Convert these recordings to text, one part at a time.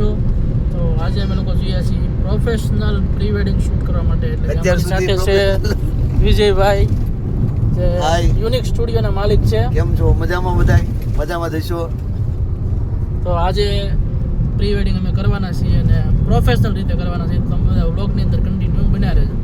છો. તો આજે અમે લોકો જઈએ છીએ પ્રોફેશનલ પ્રી વેડિંગ શૂટ કરવા માટે. એટલે સાથે છે વિજયભાઈ જે યુનિક સ્ટુડિયોના માલિક છે. કેમ છો? મજામાં બધાય? મજામાં જઈશો તો આજે પ્રી વેડિંગ અમે કરવાના છીએ અને પ્રોફેશનલ રીતે કરવાના છીએ. તો તમે બધા વ્લોગની અંદર કન્ટિન્યુ બન્યા રહેજો.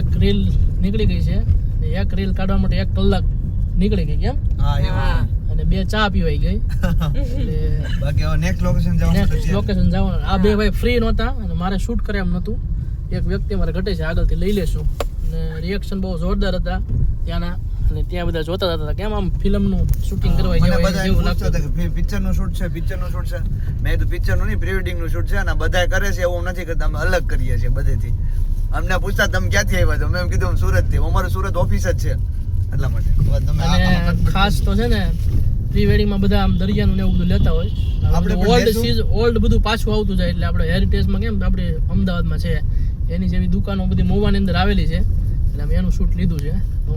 એક રીલ નીકળી ગઈ છે. અને એક રીલ કાઢવા માટે એક કલાક નીકળી ગઈ કેમ? હા એવું અને બે ચા પીવાઈ ગઈ. એટલે બાકી હવે નેક્સ્ટ લોકેશન જવાનું નેક્સ્ટ લોકેશન જવાનું. આ બે ભાઈ ફ્રી નહોતા અને મારે શૂટ કરે એમ નહોતું. એક વ્યક્તિ મારે ઘટે છે આગળથી લઈ લેશું. અને રિએક્શન બહુ જોરદાર હતા ત્યાંના. અને ત્યાં બધા જોતા હતા કેમ આમ ફિલ્મનું શૂટિંગ કરવા મને જેવું બધા જેવું લાગતું હતું કે પિક્ચરનું શૂટ છે પિક્ચરનું શૂટ છે. મેં કીધું પિક્ચરનું નહીં પ્રી વેડિંગનું શૂટ છે અને બધા કરે છે એવું નથી કરતા અમે અલગ કરીએ છીએ બધેથી. અમને પૂછતા તમે ક્યાંથી આવ્યા? છો મેં એમ કીધું સુરતથી અમારું સુરત ઓફિસ જ છે એટલા માટે. ખાસ તો છે ને પ્રી વેડિંગમાં બધા આમ દરિયાનું ને એવું બધું લેતા હોય. આપણે ઓલ્ડ. સીઝ ઓલ્ડ બધું પાછું આવતું જાય એટલે આપણે હેરિટેજમાં કેમ આપણે અમદાવાદમાં છે. એની જેવી દુકાનો બધી મોવાની અંદર આવેલી છે. એટલે અમે એનું શૂટ લીધું છે. તો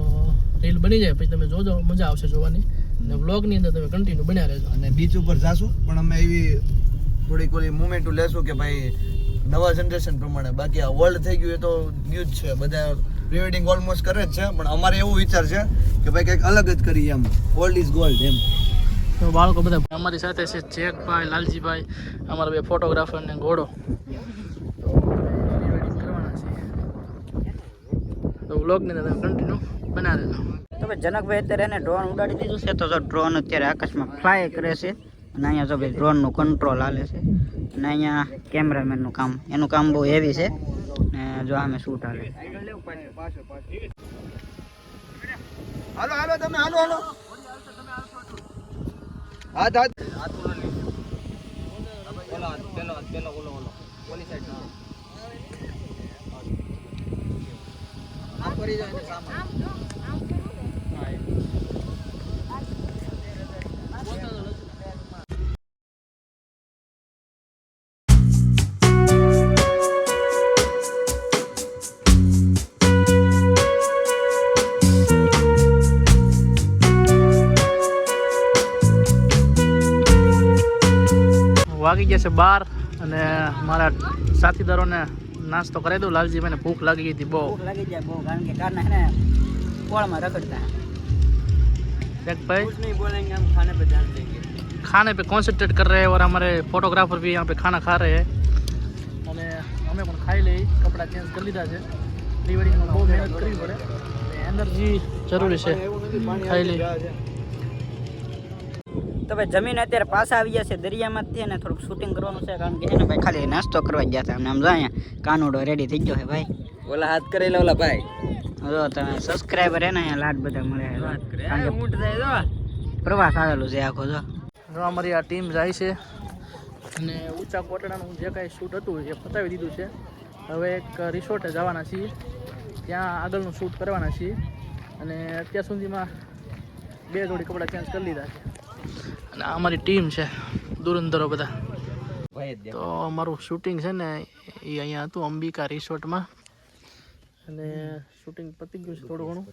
રીલ બની જાય પછી તમે જોજો મજા આવશે જોવાની. અને વ્લોગની અંદર તમે કન્ટિન્યુ બન્યા રહેજો. અને બીચ ઉપર જાશું પણ અમે એવી થોડીક ઓલી મુમેન્ટ લેશું કે ભાઈ નવા જનરેશન પ્રમાણે. બાકી આ વર્લ્ડ થઈ ગયું એ તો ગયું જ છે. બધા પ્રી વેડિંગ ઓલમોસ્ટ કરે જ છે પણ અમારે એવું વિચાર છે કે ભાઈ કંઈક અલગ જ કરીએ એમ. ઓલ્ડ ઇઝ ગોલ્ડ એમ. તો બાળકો બધા અમારી સાથે છે ચેકભાઈ લાલજીભાઈ અમારા બે ફોટોગ્રાફર ને ઘોડો. તો વ્લોગની અંદર તમે કન્ટિન્યુ બના રહેજો તો ભાઈ જનકભાઈ અત્યારે એને ડ્રોન ઉડાડી દીધું છે? તો જો ડ્રોન અત્યારે આકાશમાં ફ્લાય કરે છે. અને અહીંયા જો ભાઈ ડ્રોનનું કંટ્રોલ હાલે છે. અને અહીંયા કેમેરામેનનું કામ એનું કામ બહુ હેવી છે. ને જો અમે શૂટ હાલે. હાલો હાલો તમે હાલો હાલો. હાથ હાથ. વાગી ગયા છે બાર અને મારા સાથીદારોને નાસ્તો કરાવી દઉં લાલજીભાઈને ભૂખ લાગી ગઈ હતી બહુ ભૂખ લાગી જાય બહુ કારણ કે કારના હે ને પોળમાં રખડતા एक भाई खाने पे कॉन्सेंट्रेट कर रहे हैं और हमारे फोटोग्राफर भी यहाँ पे खाना खा रहे हैं અને અમે પણ ખાઈ લઈ કપડાં ચેન્જ કરી લીધા છે પ્રી વેડિંગમાં બહુ મહેનત કરવી પડે એનર્જી જરૂરી છે ખાઈ લઈ તો ભાઈ જમીન અત્યારે પાછા આવી ગયા છે દરિયામાંથી અને થોડુંક શૂટિંગ કરવાનું છે કારણ કે એને ભાઈ ખાલી નાસ્તો કરવા ગયા હતા. આમ જો અહીંયા કાનુડો રેડી થઈ ગયો છે ભાઈ. ઓલા હાથ કરેલા ઓલા ભાઈ. જો તમે સબસ્ક્રાઈબર હે ને અહીંયા લાડ બધા મળે ઊંટ જાય જો. પ્રવાસ આવેલું છે આખો જો. જો અમારી આ ટીમ જાય છે. અને ઊંચા કોટડાનું જે કાંઈ શૂટ હતું એ પતાવી દીધું છે. હવે એક રિસોર્ટે જવાના છીએ. ત્યાં આગળનું શૂટ કરવાના છીએ. અને અત્યાર સુધીમાં બે જોડી કપડાં ચેન્જ કરી લીધા છે. અને આ અમારી ટીમ છે દુરંદરો બધા. ભાઈ તો અમારું શૂટિંગ છે ને એ અહીંયા હતું અંબિકા રિસોર્ટમાં. અને શૂટિંગ પતી ગયું છે થોડું ઘણું.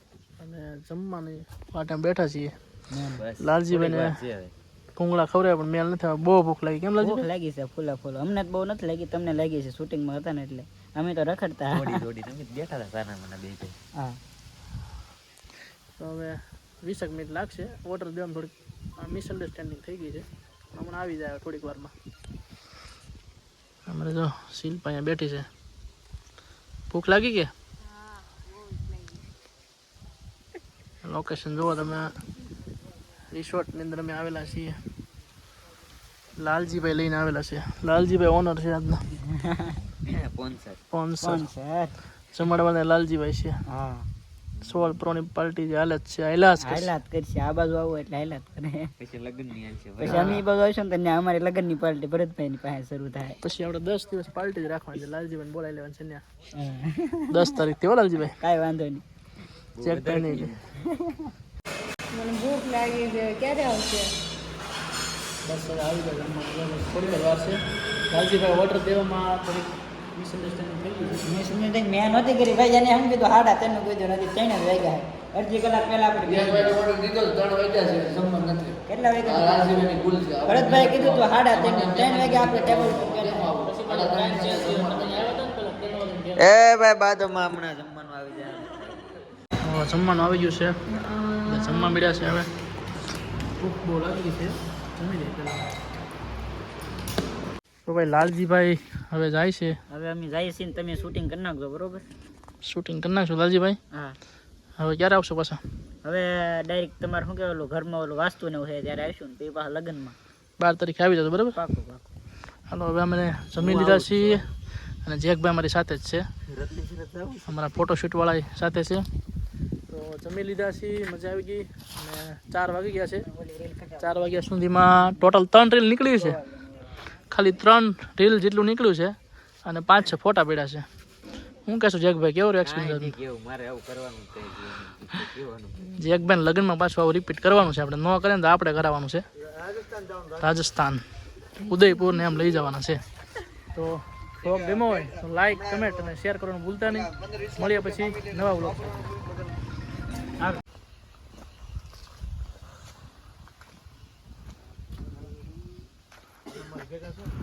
અને જમવાની માટે બેઠા છીએ. લાલજીભાઈ લાલજીભાઈને ભૂંગળા ખવડાય પણ મેલ નથી બહુ ભૂખ લાગી. કેમ ભૂખ લાગી છે ફૂલા ફૂલ અમને તો બહુ નથી લાગી તમને લાગી છે શૂટિંગમાં હતા ને એટલે. અમે તો રખડતા. દોડી દોડી. તમે બેઠા હતા સાના મને બે હા. તો હવે વીસેક મિનિટ લાગશે. ઓર્ડર દેવામાં થોડીક મિસઅન્ડરસ્ટેન્ડિંગ થઈ ગઈ છે. હમણાં આવી જાય થોડીક વારમાં. અમારે જો શિલ્પા અહીંયા બેઠી છે. ભૂખ લાગી કે? લોકેશન જુઓ તમે. રિસોર્ટની અંદર અમે આવેલા છીએ. લાલજીભાઈ લઈને આવેલા છે. લાલજીભાઈ ઓનર છે આજના. સ્પોન્સર સ્પોન્સર સર જમાડવાના લાલજીભાઈ છે. હા. સોળ પ્રોની પાર્ટી જે હાલત છે હાઈલાસ કરશે. હાઈલાત કરશે આ બાજુ આવું એટલે હાઈલાત કરે. પછી લગ્નની હાલ છે પછી અમે એ બાજુ આવીશું ને ત્યાં અમારી લગ્નની પાર્ટી ભરતભાઈની પાસે શરૂ થાય. પછી આપણે દસ દિવસ પાર્ટી જ રાખવાની છે લાલજીભાઈ બોલાવી લેવાની છે ત્યાં. દસ તારીખથી હો લાલજીભાઈ? કાંઈ વાંધો નહીં. ચેક કરી નહીં મને ભૂખ લાગી છે ક્યારે આવશે? બસ આવી જાય થોડી વાર છે. લાલજીભાઈ ઓર્ડર દેવામાં થોડીક મિસઅન્ડરસ્ટેન્ડિંગ મેં નહોતી કરી ભાઈ એને એમ કીધું હાડા તેનું કીધું નથી ત્રણ જ વાગ્યા અડધી કલાક પહેલા આપણે કેટલા વાગ્યા ભરતભાઈ કીધું તો હાડા ત્રણ ત્રણ વાગ્યા આપણે ટેબલ એ ભાઈ બાદમાં હમણાં જમવાનું આવી જાય. જમવાનું આવી ગયું છે. જમવા મળ્યા છે હવે. ભૂખ બહુ છે. જમી તો ભાઈ લાલજીભાઈ હવે જાય છે. હવે અમે જઈએ છીએ ને તમે શૂટિંગ કરી નાખજો બરોબર? શૂટિંગ કરી નાખશો લાલજીભાઈ? હા. હવે ક્યારે આવશો પાછા? હવે ડાયરેક્ટ તમારે શું કહેવાય ઘરમાં ઓલું વાસ્તુ ને છે ત્યારે આવીશું ને પછી પાછા લગ્નમાં. બાર તારીખે આવી જતો બરાબર? પાકું પાકું. હાલો હવે અમે જમી લીધા છીએ અને જેકભાઈ અમારી સાથે જ છે. અમારા ફોટોશૂટવાળા સાથે છે. તો જમી લીધા છીએ મજા આવી ગઈ. અને ચાર વાગી ગયા છે. ચાર વાગ્યા સુધીમાં ટોટલ ત્રણ રીલ નીકળી છે. ખાલી ત્રણ રીલ જેટલું નીકળ્યું છે અને પાંચ છ ફોટા પડ્યા છે. હું કહેશું જેકભાઈ કેવો એક્સપિરિયન્સ કેવું? મારે આવું કરવાનું જેકભાઈ લગ્નમાં પાછું આવું રિપીટ કરવાનું છે આપણે ન કરીએ ને તો આપણે કરાવવાનું છે. રાજસ્થાન. ઉદયપુર ને એમ લઈ જવાના છે. તો બ્લોગ ગમ્યો હોય તો લાઈક કમેન્ટ અને શેર કરવાનું ભૂલતા નહીં. મળીએ પછી નવા બ્લોગ aplicación.